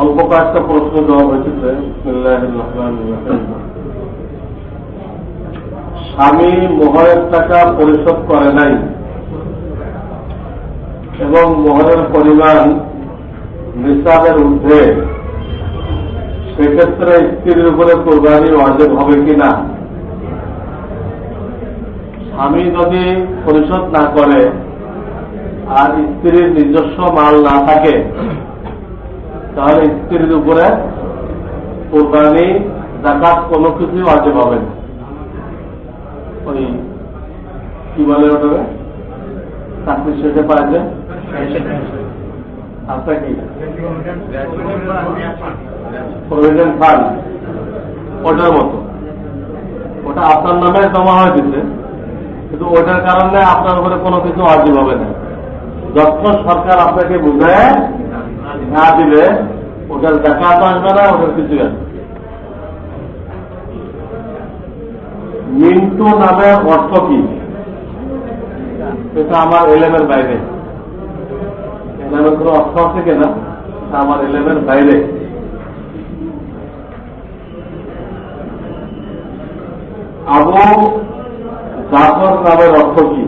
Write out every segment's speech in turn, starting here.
অল্প কয়েকটা প্রশ্ন দেওয়া হয়েছে। স্বামী মোহরের টাকা পরিশোধ করে নাই এবং মোহরের পরিমাণ নিসাবের ঊর্ধ্বে, সেক্ষেত্রে স্ত্রীর উপরে কোরবানি ওয়াজেব হবে কিনা স্বামী যদি পরিশোধ না করে আর স্ত্রীর নিজস্ব মাল না থাকে তাহলে স্ত্রীর উপরে কোরবানি জাকাত কোনো কিছুই ওয়াজেব হবে না। ওই কি বলে ওটা চাকরি শেষে পায় যে আপনার কি? প্রভিডেন্ট ফান্ড ওটার মতো। ওটা আপনার নামে জমা হয়ে দিচ্ছে কিন্তু ওটার কারণে আপনার উপরে কোনো কিছু অর্জিব হবে না। যখন সরকার আপনাকে বুঝায় না দিলে ওটার দেখা আসবে না, ওটার কিছু আসবে মিন্টু নামের অর্থ কি? সেটা আমার এলেমের বাইরে। এলেমের কোনো অর্থ আছে কিনা আমার এলেমের বাইরে। আবু জাফর নামের অর্থ কি?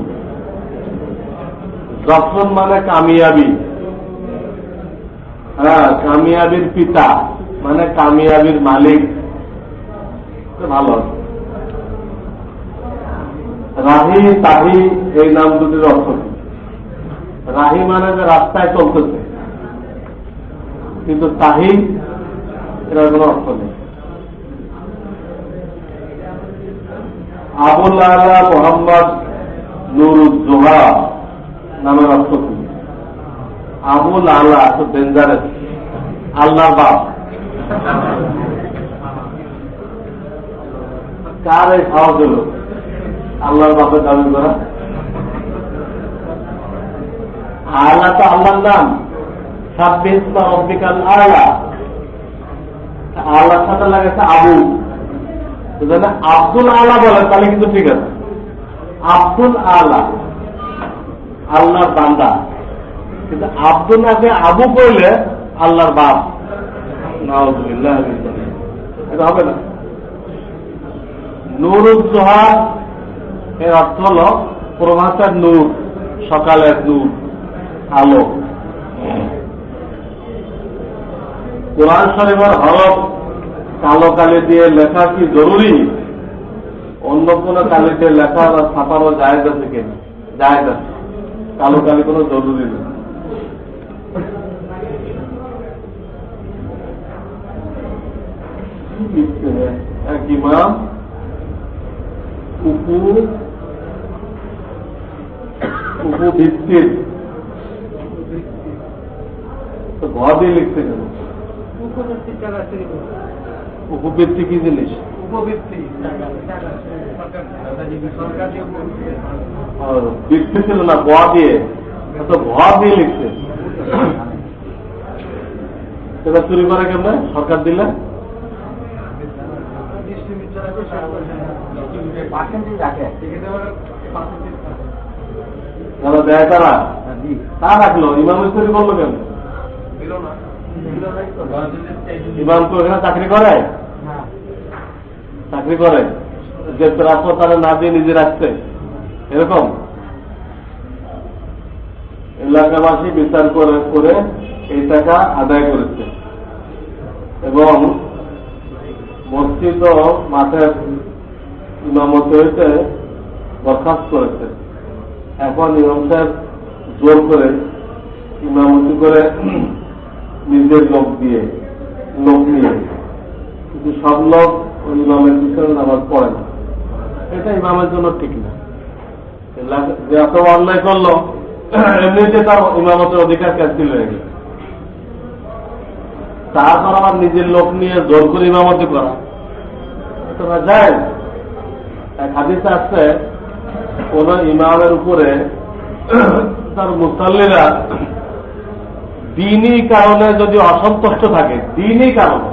জফর মানে কামিয়াবি। হ্যাঁ কামিয়াবির পিতা মানে কামিয়াবির মালিক। ভালো রাহি, তাহি, এই নাম দুটির অর্থ রাহি মানে যে রাস্তায় চলতেছে। কিন্তু তাহি, এটার কোনো অর্থ নেই। আবুল মোহাম্মদ নুরুজ্জোহা নামের অর্থ কি? আবুল আলা এত ডেঞ্জারাস আল্লাহর বাপ। কার এই সাহস হলো? আল্লাহর বাপের দাবি করা? আল্লাহ তো আল্লাহর নাম। ছাব্বিশ বা অব্বিকাল আল্লাহ আল্লাহর সাথে লাগাচ্ছে আবু। তো যদি আব্দুল আলা বলে, তাহলে কিন্তু ঠিক আছে। আব্দুল আলা। আল্লাহর বান্দা। কিন্তু আব্দুল নাকে আবু করলে আল্লাহর বাপ। এটা হবে না। নুরুজ্জোহা, এর অর্থ হল প্রভাতের নূর, সকালের নূর, আলো। কোরআন শরীফের হরফ কালো কালি দিয়ে লেখা কি জরুরি? অন্য কোনো কালিতে লেখা বা আছে কিনা যায় আছে। কালো কালি কোনো জরুরি নেই এক ইমাম তো দিয়ে লিখতে কেন উপবৃত্তি কি জিনিস? আর বৃত্তি ছিল না গ দিয়ে। তো ঘর দিয়ে লিখছে সেটা চুরি করে কেমন? সরকার দিলে? যারা দেয় তারা? তা রাখল ইমাম করল কেন? ইমাম তো এখানে চাকরি করে? চাকরি করে। যে তারা না দিয়ে নিজে রাখছে। এরকম? এলাকাবাসী বিচার করে করে এই টাকা আদায় করেছে। এবং মসজিদ ও মাঠের ইমামতি হইতে বরখাস্ত করেছে। এখন ইমাম সাহেব জোর করে ইমামতি করে নিজের লোক দিয়ে, লোক নিয়ে। কিন্তু সব লোক ওই ইমামের পিছনে নামাজ পড়ে না। এটা ইমামের জন্য ঠিক না। যে এত অন্যায় করল, এমনিতে তার ইমামতের অধিকার ক্যান্সেল হয়ে গেল। তারপর আমার নিজের লোক নিয়ে জোর করে ইমামতি করা। এটা না যায়। হাদিসে আসছে কোন ইমামের উপরে তার মুসল্লিরা দিনই কারণে যদি অসন্তুষ্ট থাকে, দিনই কারণে,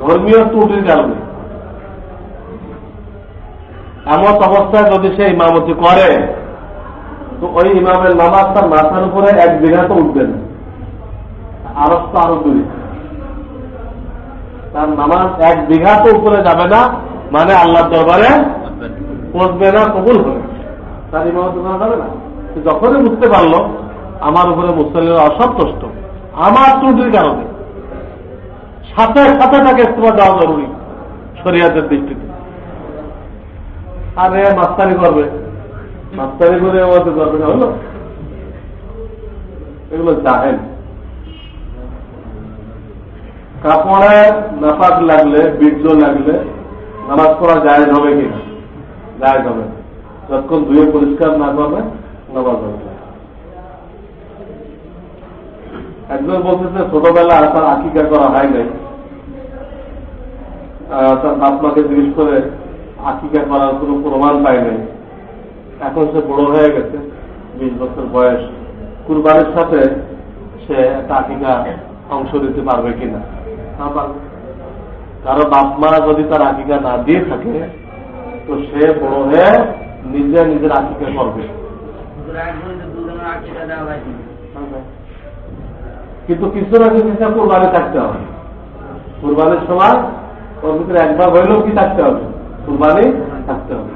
ধর্মীয় ত্রুটির কারণে। এমন অবস্থায় যদি সে ইমামতি করে, তো ওই ইমামের নামাজ তার মাথার উপরে এক বিঘা তো উঠবে না। আরও তো আরও দূরে। তার নামাজ এক বিঘা তো উপরে যাবে না মানে আল্লাহর দরবারে পৌঁছবে না কবুল হবে তার ইমামত না। যখনই বুঝতে পারল আমার উপরে মুসলিমের অসন্তুষ্ট। আমার ত্রুটির কারণে। সাথে সাথে তাকে ইস্তফা দেওয়া জরুরি শরিয়াতের দৃষ্টিতে। আর এ মাস্তারি করবে। মাস্তারি করে আমাদের করবে না হলো। এগুলো জাহেন কাপড়ে নাপাক লাগলে বীর্য লাগলে নামাজ পড়া যায় হবে কিনা? যায় হবে। যতক্ষণ ধুয়ে পরিষ্কার না করবে নামাজ হবে। একজন বলতেছে, ছোটবেলা তার আকিকা করা হয় নাই। তার বাপ মাকে জিজ্ঞেস করে, আকিকা করার কোনো প্রমাণ পায় নাই। এখন সে বড় হয়ে গেছে, বিশ বছর বয়স। কুরবানির সাথে সে একটা আকিকা অংশ দিতে পারবে কিনা? না পারবে কারও বাপ মা যদি তার আকিকা না দিয়ে থাকে, তো সে বড় হয়ে নিজে নিজের আকিকা করবে। কিন্তু কিছু না কিছু কোরবানি থাকতে হবে। কোরবানির সময় ওর ভিতরে একবার হইলেও কি থাকতে হবে? কোরবানি থাকতে হবে।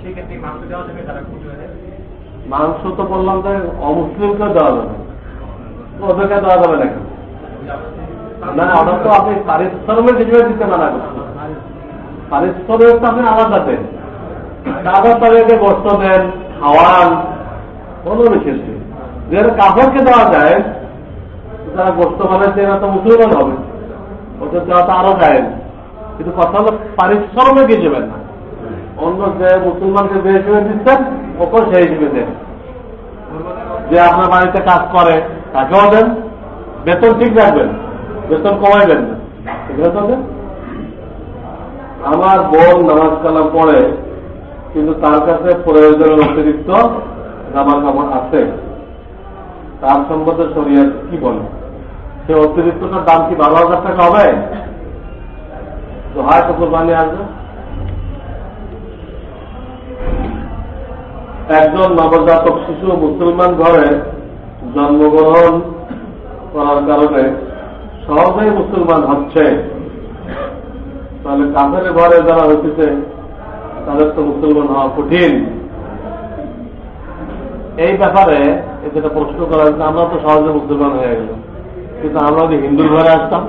সেক্ষেত্রে মাংস দেওয়া যাবে, তারা যায় মাংস তো বললাম যে অমুসলিমকে দেওয়া যাবে। ওদেরকে দেওয়া যাবে না না ওটা তো আপনি দিতে মানা করছেন। পারিশ্রমিক তো আপনি আলাদা দেন। কাগজ তাদেরকে বস্ত্র দেন, খাওয়ান, কোনো বিশেষ নেই। যেটা কাপড়কে দেওয়া যায়, যারা বানাচ্ছে এরা তো মুসলমান হবে। ওদের দেওয়া তো আরও যায়। কিন্তু কথা হলো পারিশ্রমিক হিসেবে না। অন্য যে মুসলমানকে যে হিসেবে দিচ্ছেন, ওকেও সেই হিসেবে দেন। যে আপনার বাড়িতে কাজ করে, তাকেও দেন। বেতন ঠিক রাখবেন, বেতন কমাইবেন না আমার বোন নামাজ কালাম পড়ে, কিন্তু তার কাছে প্রয়োজনের অতিরিক্ত জামা কাপড় আছে। তার সম্বন্ধে শরীয়ত কি বলে? সে অতিরিক্তটার দাম কি বারো হাজার টাকা হবে? তো হয় হয়তো কোরবানি আসবে। একজন নবজাতক শিশু মুসলমান ঘরে জন্মগ্রহণ করার কারণে সহজেই মুসলমান হচ্ছে। তাহলে কাফের ঘরে যারা হইতেছে, তাদের তো মুসলমান হওয়া কঠিন। এই ব্যাপারে যেটা প্রশ্ন করা হয়েছে, আমরা তো সহজে মুসলমান হয়ে গেলাম। কিন্তু আমরা যদি হিন্দুর ঘরে আসতাম,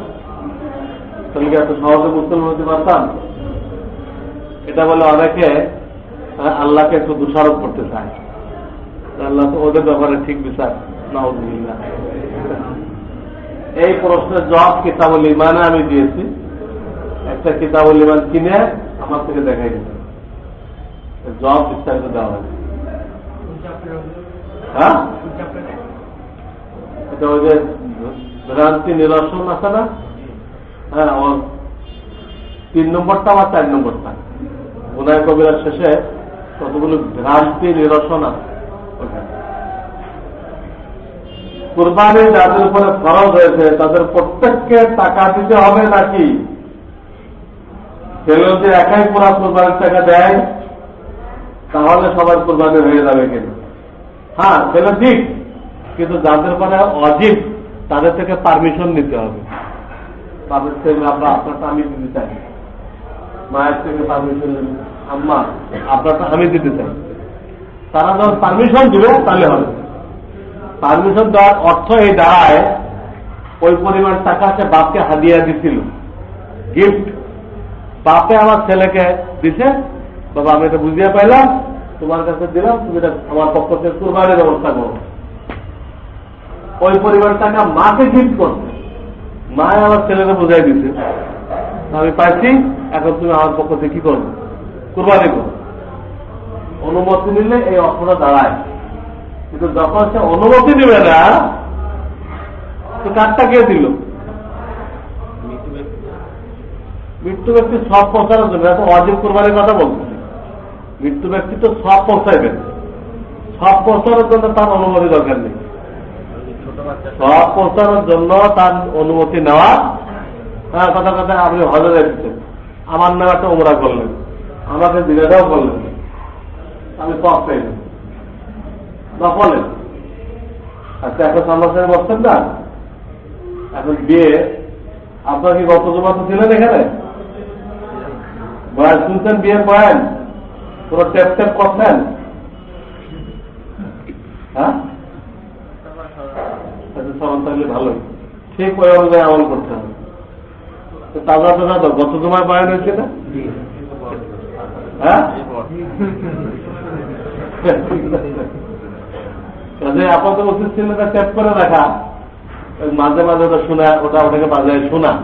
তাহলে কি এত সহজে মুসলমান হতে পারতাম? এটা বলে অনেকে আল্লাহকে একটু দোষারোপ করতে চায়। আল্লাহ তো ওদের ব্যাপারে ঠিক বিচার, নাউজুবিল্লাহ। এই প্রশ্নের জবাব কিতাবুল ইমানে আমি দিয়েছি। একটা কিতাবুল ইমান কিনে আমার থেকে দেখাই দিতে জবাব বিস্তারিত দেওয়া হয়েছে হ্যাঁ? এটা ওই যে ভ্রান্তি নিরসন আছে না? হ্যাঁ তিন নম্বরটা আমার চার নম্বরটা? গুনায় কবিরার শেষে কতগুলো ভ্রান্তি নিরসন আছে। কুরবানি যাদের উপরে খরচ হয়েছে তাদের প্রত্যেককে টাকা দিতে হবে নাকি? কেউ যদি একাই পুরা কোরবানির টাকা দেয়, তাহলে সবার কোরবানি হয়ে যাবে কিন্তু। হ্যাঁ সেটা ঠিক, কিন্তু যাদের পরে অজীব, তাদের থেকে পারমিশন নিতে হবে। তাদের থেকে আমরা আপনারটা আমি দিতে চাই। মায়ের থেকে পারমিশন আম্মা আপনারটা আমি দিতে চাই। তারা যখন পারমিশন দিবে, তাহলে হবে। পারমিশন দেওয়ার অর্থ এই দাঁড়ায়, ওই পরিমাণ টাকা সে বাপকে হাদিয়া দিছিল। গিফট বাপে আমার ছেলেকে দিছে। বাবা, আমি এটা বুঝিয়ে পাইলাম। তোমার কাছে দিলাম, তুমি এটা আমার পক্ষ থেকে কুরবানির ব্যবস্থা করো। ওই পরিমাণ টাকা মাকে গিফট করছে। মা আমার ছেলেকে বুঝাই দিছে। আমি পাইছি, এখন তুমি আমার পক্ষ থেকে কি করবে? কুরবানি করো অনুমতি নিলে এই অর্থটা দাঁড়ায়। কিন্তু যখন সে অনুমতি দিবে না তো কারটা কে দিল? মৃত্যু ব্যক্তি। সব পৌঁছানোর জন্য। এত অজীব কোরবানির কথা বলতেছি মৃত্যু ব্যক্তি তো সব পৌঁছাইবেন সব পৌঁছানোর জন্য তার অনুমতি দরকার নেই। সব পৌঁছানোর জন্য তার অনুমতি নেওয়া। হ্যাঁ কথা কথা আপনি হজে যাচ্ছেন আমার নাম একটা উমরা করলেন। আমাকে দিনেটাও করলেন আমি সব পেয়ে নফলের আচ্ছা এখন সন্ন্যাসের বসছেন না? এখন বিয়ে, আপনার কি গত জমা তো ছিলেন এখানে? বয়ান শুনছেন বিয়ের বয়ান পুরো টেপ টেপ করছেন? হ্যাঁ? আচ্ছা সমান থাকলে ভালোই। ঠিক ওই অনুযায়ী আমল করতে হবে। তাজা তাজা তো গত জমায় বয়ান হয়েছে না? কাজে আপাতত উচিত ছিল টেপ করে রাখা। মাঝে মাঝে ওটা শোনা, ওটা ওটাকে বাজায় শোনা।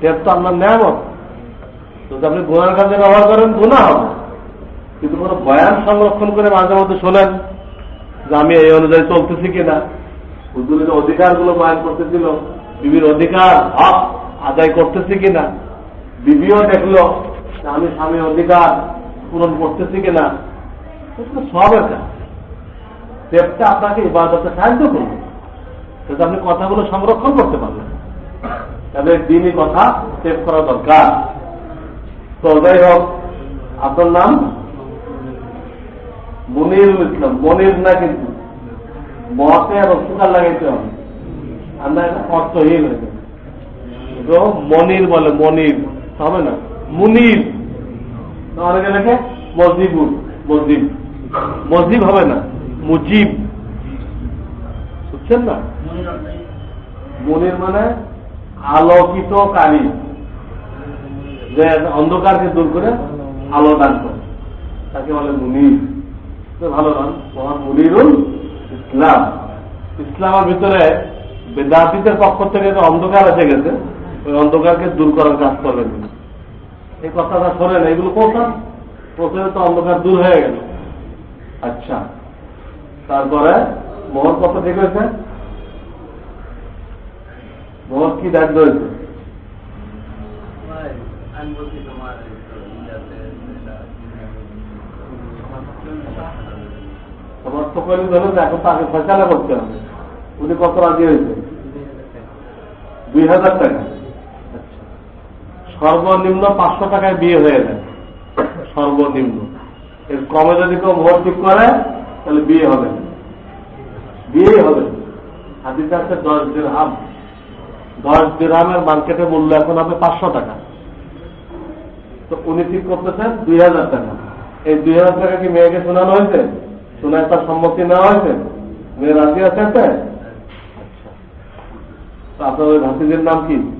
টেপ তো আপনার নেয়ামত। যদি আপনি গুণার কাজে ব্যবহার করেন গুণা হবে। কিন্তু কোনো বয়ান সংরক্ষণ করে মাঝে মধ্যে শোনেন যে আমি এই অনুযায়ী চলতেছি কিনা। হুজুরের অধিকারগুলো বয়ান করতেছিল, বিবির অধিকার, হক আদায় করতেছি কিনা। বিবিও দেখল আমি স্বামীর অধিকার পূরণ করতেছি কিনা সবের কাজ টেপটা আপনাকে ইবাদতে সাহায্য করবে। যাতে আপনি কথাগুলো সংরক্ষণ করতে পারবেন। তবে দিনই কথা সেভ করা দরকার। তো যাই হোক, আপনার নাম? মনির ইসলাম। মনির না কিন্তু। মতে আর অস্বীকার লাগাইতে হবে। আমরা অর্থহীন হয়ে তো মনির বলে মনির, হবে না? মুনির। অনেকে লেখে মজিবুর মজিব মজিব হবে না, মুজিব। বুঝছেন না? মনির মানে আলোকিত কালী। যে অন্ধকারকে দূর করে আলো দান করে। তাকে বলে মুনির। ভালো নাম মহান মুনিরুল ইসলাম। ইসলামের ভিতরে বেদাতিদের পক্ষ থেকে অন্ধকার এসে গেছে। ওই অন্ধকারকে দূর করার কাজ করবেন। এই কথাটা শোনেন এগুলো কোথাও প্রথমে তো অন্ধকার দূর হয়ে গেল। আচ্ছা তারপরে মোহর কত ঠিক হয়েছে? মোহর কি দায়িত্ব হয়েছে আমি বলছি তোমার তোমার তো কইলে ধরো এখন তাকে ফেসালা করতে হবে। উনি কত রাজি হয়েছে? দুই হাজার টাকা। সর্বনিম্ন পাঁচশো টাকায় বিয়ে হয়ে যায়। সর্বনিম্ন। এর কমে যদি কেউ মোহর ঠিক করে, তাহলে বিয়ে হবে বিয়ে হবে হাতিতে আছে দশ দিরহাম। দশ দিরহামের মার্কেটে মূল্য এখন হবে পাঁচশো টাকা। তো উনি ঠিক করতেছেন দুই হাজার টাকা। এই দুই হাজার টাকা কি মেয়েকে শোনানো হয়েছে? শোনায় তার সম্মতি নেওয়া হয়েছে? মেয়ে রাজি আছে? আচ্ছা। আপনার ওই ভাতিজির নাম কি?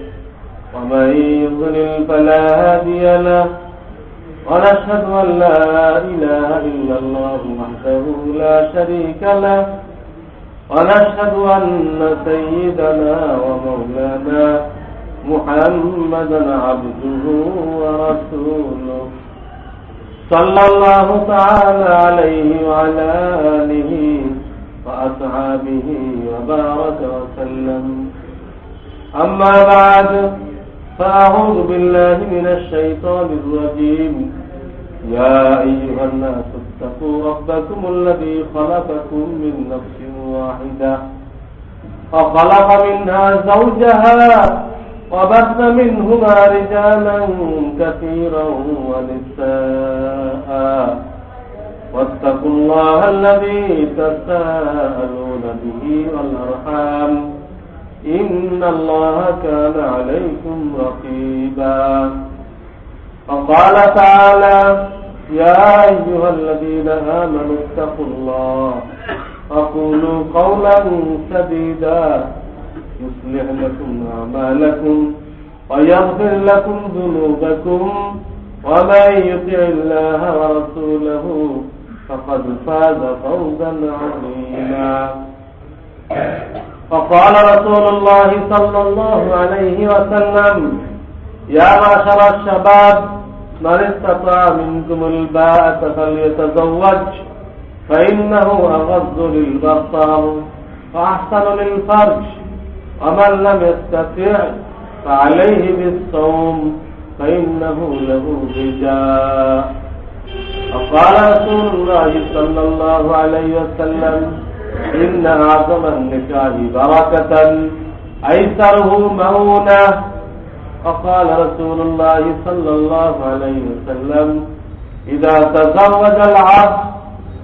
ومن يضلل فلا هادي له ونشهد أن لا إله إلا الله وحده لا شريك له ونشهد أن سيدنا ومولانا محمدا عبده ورسوله صلى الله تعالى عليه وعلى آله وأصحابه وبارك وسلم. أما بعد فأعوذ بالله من الشيطان الرجيم. يا أيها الناس اتقوا ربكم الذي خلقكم من نفس واحدة وخلق منها زوجها وبث منهما رجالا كثيرا ونساء. واتقوا الله الذي تساءلون به والأرحام. إن الله كان عليكم رقيبا. وقال تعالى يا أيها الذين آمنوا اتقوا الله وقولوا قولا سديدا. يصلح لكم أعمالكم ويغفر لكم ذنوبكم ومن يطع الله ورسوله فقد فاز فوزا عظيما. فقال رسول الله صلى الله عليه وسلم يا معشر الشباب من استطاع منكم الباءة فليتزوج فإنه أغض للبصر فأحسن للفرج ومن لم يستطع فعليه بالصوم فإنه له وجاء وقال رسول الله صلى الله عليه وسلم إن أعظم النكاح بركة. أيسره مونة فقال رسول الله صلى الله عليه وسلم إذا تزوج العبد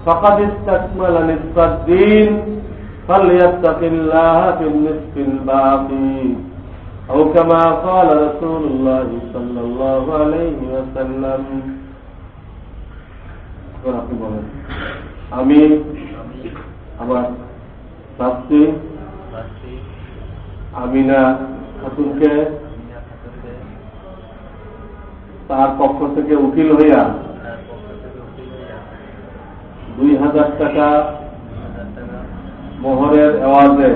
فقد استكمل نصف الدين فليتق الله في النصف الباقي. أو كما قال رسول الله صلى الله عليه وسلم. أمين. আমার শাস্তি আমিনা খাতুনকে তার পক্ষ থেকে উকিল হইয়া দুই হাজার টাকা মোহরের আওয়াজে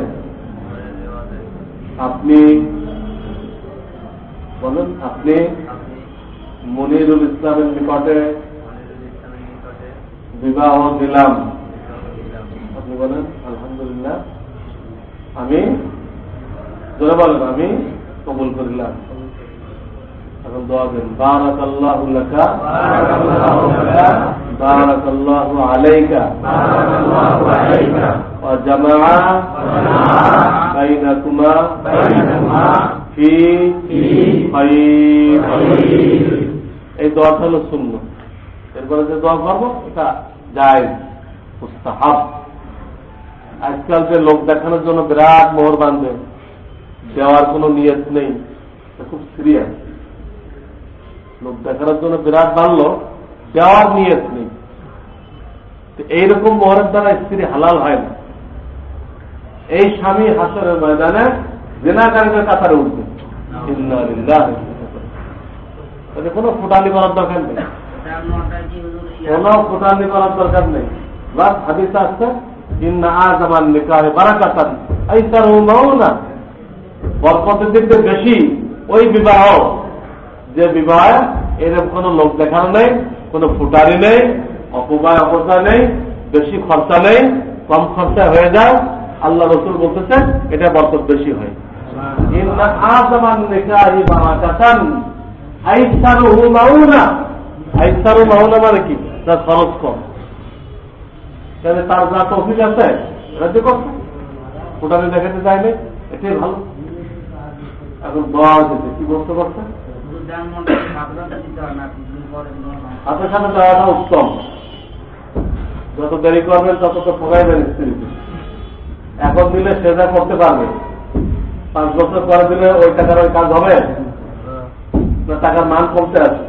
আপনি বলুন আপনি মনিরুল ইসলামের নিকটে বিবাহ দিলাম। বলেন, আলহামদুলিল্লাহ। আমি ধরে বলেন, আমি কবুল করিলাম। এখন দোয়া দেন বারাক আল্লাহ বারাক আল্লাহ আলাইকা, ওয়া জামাআ বাইনাকুমা ফি খাইর। এই দোয়াটা হলো শূন্য এরপরে যে দোয়া করব, এটা যায় মুস্তাহাব। আজকাল যে লোক দেখানোর জন্য বিরাট মোহর বাঁধবে দেওয়ার কোনো নিয়ত নেই। খুব সিরিয়াস লোক দেখানোর জন্য বিরাট বাঁধলো দেওয়ার নিয়ত নেই। এইরকম মোহরের দ্বারা স্ত্রী হালাল হয় না। এই স্বামী হাসরের ময়দানে জেনাকারীদের কাতারে উঠবে। কোনো ফুটানি করার দরকার নেই। কোন ফুটানি করার দরকার নেই। বাস হাদিস আসছে বেশি ওই বিবাহ। যে বিবাহ, এরকম কোন লোক দেখানো নেই, কোন ফুটারি নেই অপবায় অপচয় নেই, বেশি খরচা নেই, কম খরচা হয়ে যায়। আল্লাহ রসুল বলতেছেন এটা বরকত বেশি হয়। মানে কি? খরচ কম। তাহলে তার যা তফিক আছে রাজ্য করছে। ফুটানি দেখাতে চাইলে এটাই ভালো। এখন দোয়া দিতে, কি বলতে করছে হাতের সাথে দেওয়াটা উত্তম। যত দেরি করবেন, তত তো ঠকাইবেন স্ত্রীকে। এখন দিলে সেটা করতে পারবে। পাঁচ বছর পরে দিলে ওই টাকার ওই কাজ হবে? না, টাকার মান কমতে আছে।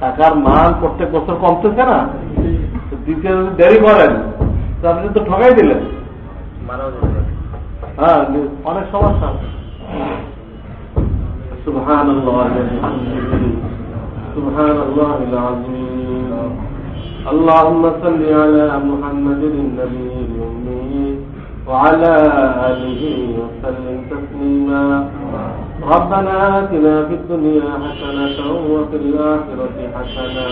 টাকার মান প্রত্যেক বছর কমতেছে না? দ্বিতীয় যদি দেরি করেন তো আপনি তো ঠকাই দিলেন হ্যাঁ অনেক সমস্যা سبحان الله وبحمده سبحان الله العظيم اللهم صل على محمد النبي الأمي وعلى آله وسلم تسليما ربنا آتنا في الدنيا حسنة وفي الآخرة حسنة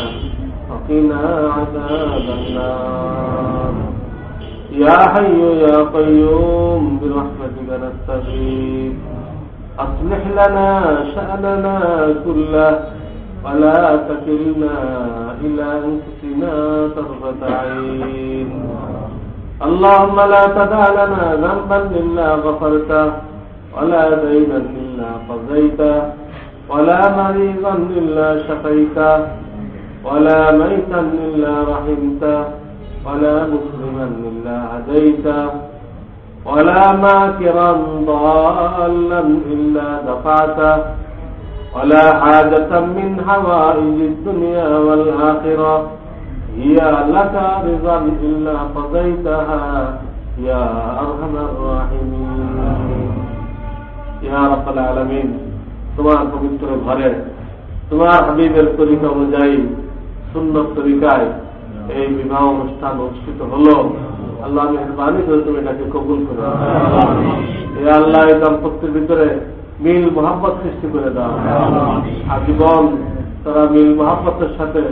وقنا عذاب النار. يا حي يا قيوم برحمتك نستغيث. أصلح لنا شأننا كله ولا تكلنا إلى أنفسنا طرفة عين. اللهم لا تدع لنا ذنبا إلا غفرته ولا دينا إلا قضيته ولا مريضا إلا شفيته. ولا ميتا إلا رحمته ولا مسلما إلا هديته ولا ماكرا ضالا إلا دفعته ولا حاجة من حوائج الدنيا والآخرة هي لك رضا إلا قضيتها يا أرحم الراحمين يا رب العالمين তোমার পবিত্র ঘরে তোমার হাবিবের তরিকা অনুযায়ী সুন্নত তরিকায় এই বিবাহ অনুষ্ঠান অনুষ্ঠিত হলো। আল্লাহ মেহরবানি করে তুমি এটাকে কবুল করে এ আল্লাহ এই দম্পতির ভিতরে মিল মোহাম্মত সৃষ্টি করে দাও। আজীবন তারা মিল মোহাম্মতের সাথে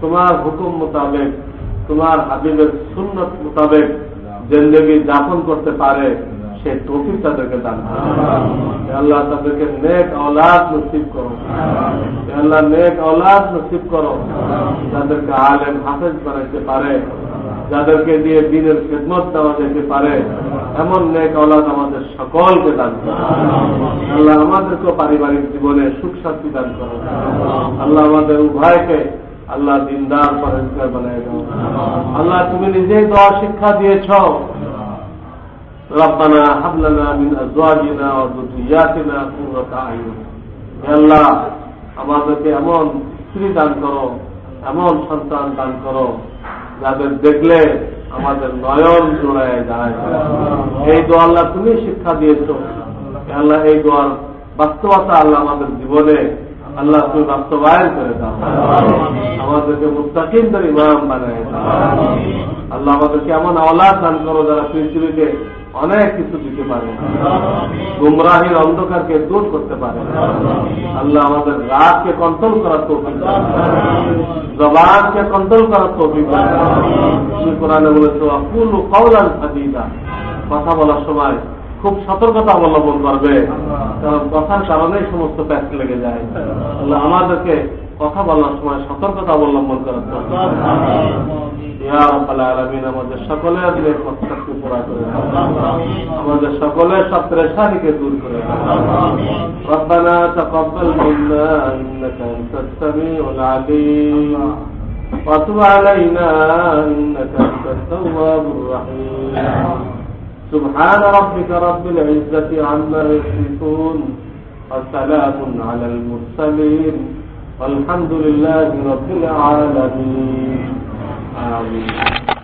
তোমার হুকুম মোতাবেক তোমার হাবিবের সুন্নত মোতাবেক জিন্দগি যাপন করতে পারে। সে তৌফিক তাদেরকে দান আল্লাহ তাদেরকে নেক অলাদ নসিব করো। আল্লাহ নেক অলাদ নসিব করো। যাদেরকে আলেম হাফেজ বানাইতে পারে যাদেরকে দিয়ে দিনের খেদমত দেওয়া যেতে পারে এমন নেক অলাদ আমাদের সকলকে দান করো। আল্লাহ আমাদেরকেও পারিবারিক জীবনে সুখ শান্তি দান করো। আল্লাহ আমাদের উভয়কে আল্লাহ দিনদার পরিষ্কার বানাই দাও। আল্লাহ তুমি নিজেই দোয়া শিক্ষা দিয়েছ। রব্বানা হাবলানা মিন আজওয়াজিনা ওয়া যুররিয়াতিনা কুররাতা আয়ুন আল্লাহ, আমাদেরকে এমন স্ত্রী দান করো, এমন সন্তান দান করো, যাদের দেখলে আমাদের নয়ন জোড়ায় যায়। এই দোয়া আল্লাহ তুমি শিক্ষা দিয়েছ। আল্লাহ, এই দোয়ার বাস্তবতা আল্লাহ আমাদের জীবনে, আল্লাহ তুমি বাস্তবায়ন করে দাও। আমাদেরকে মুস্তাকিম মুস্তাকিমদের ইমাম বানায় আল্লাহ আমাদেরকে এমন আওলাদ দান করো যারা পৃথিবীকে অনেক কিছু দিতে পারে। গুমরাহির অন্ধকারকে দূর করতে পারে। আল্লাহ আমাদের রাতকে কন্ট্রোল করার তৌফিক জবানকে কন্ট্রোল করার তৌফিক। তুমি কোরআনে বলেছ আকুল কওলান সাদিদা কথা বলার সময় খুব সতর্কতা অবলম্বন করবে। কারণ কথার কারণেই সমস্ত প্যাচ লেগে যায়। আমাদেরকে কথা বলার সময় সতর্কতা অবলম্বন করার তৌফিক দান করো। ইয়া রাব্বাল আলামিন আমাদের সকলের দিনের প্রত্যাশাকে পুরা করে দাও আমাদের সকলের সব পরেশানিকে দূর করে দাও ربنا تقبل منا انك انت السميع العليم وتب علينا انك انت التواب الرحيم سبحان ربك رب العزة عما يصفون وسلام على المرسلين والحمد لله رب العالمين Um,